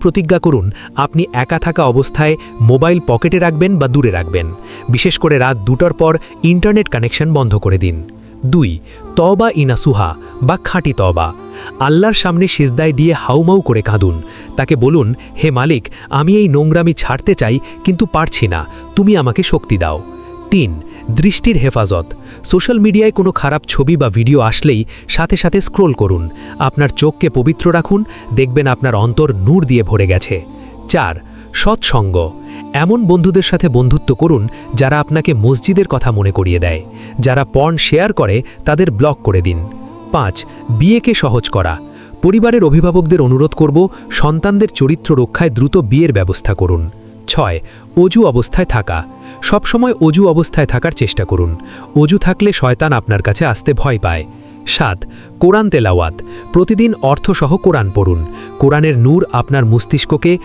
প্রতিজ্ঞা করুন, আপনি একা থাকা অবস্থায় মোবাইল পকেটে রাখবেন বা দূরে রাখবেন। বিশেষ করে রাত দুটোর পর ইন্টারনেট কানেকশন বন্ধ করে দিন। দুই তবা ইনাসুহা বা খাঁটি তবা আল্লাহর সামনে সিজদায় দিয়ে হাউমাউ করে কাঁদুন। তাকে বলুন, হে মালিক, আমি এই নোংরামি ছাড়তে চাই, কিন্তু পারছি না। তুমি আমাকে শক্তি দাও। তিন, দৃষ্টির হেফাজত। সোশ্যাল মিডিয়ায় কোনো খারাপ ছবি বা ভিডিও আসলেই সাথে সাথে স্ক্রোল করুন। আপনার চোখকে পবিত্র রাখুন, দেখবেন আপনার অন্তর নূর দিয়ে ভরে গেছে। চার, সৎসঙ্গ। এমন বন্ধুদের সাথে বন্ধুত্ব করুন যারা আপনাকে মসজিদের কথা মনে করিয়ে দেয়। যারা পর্ন শেয়ার করে, তাদের ব্লক করে দিন। পাঁচ, বিয়েকে সহজ করা। পরিবারের অভিভাবকদের অনুরোধ করব, সন্তানদের চরিত্র রক্ষায় দ্রুত বিয়ের ব্যবস্থা করুন। ছয়, অজু অবস্থায় থাকা। সবসময় অজু অবস্থায় থাকার চেষ্টা করুন। অজু থাকলে শয়তান আপনার কাছে আসতে ভয় পায়। সাত, কোরআন তেলাওয়াত। প্রতিদিন অর্থসহ কোরআন পড়ুন। কোরআনের নূর আপনার মস্তিষ্ককে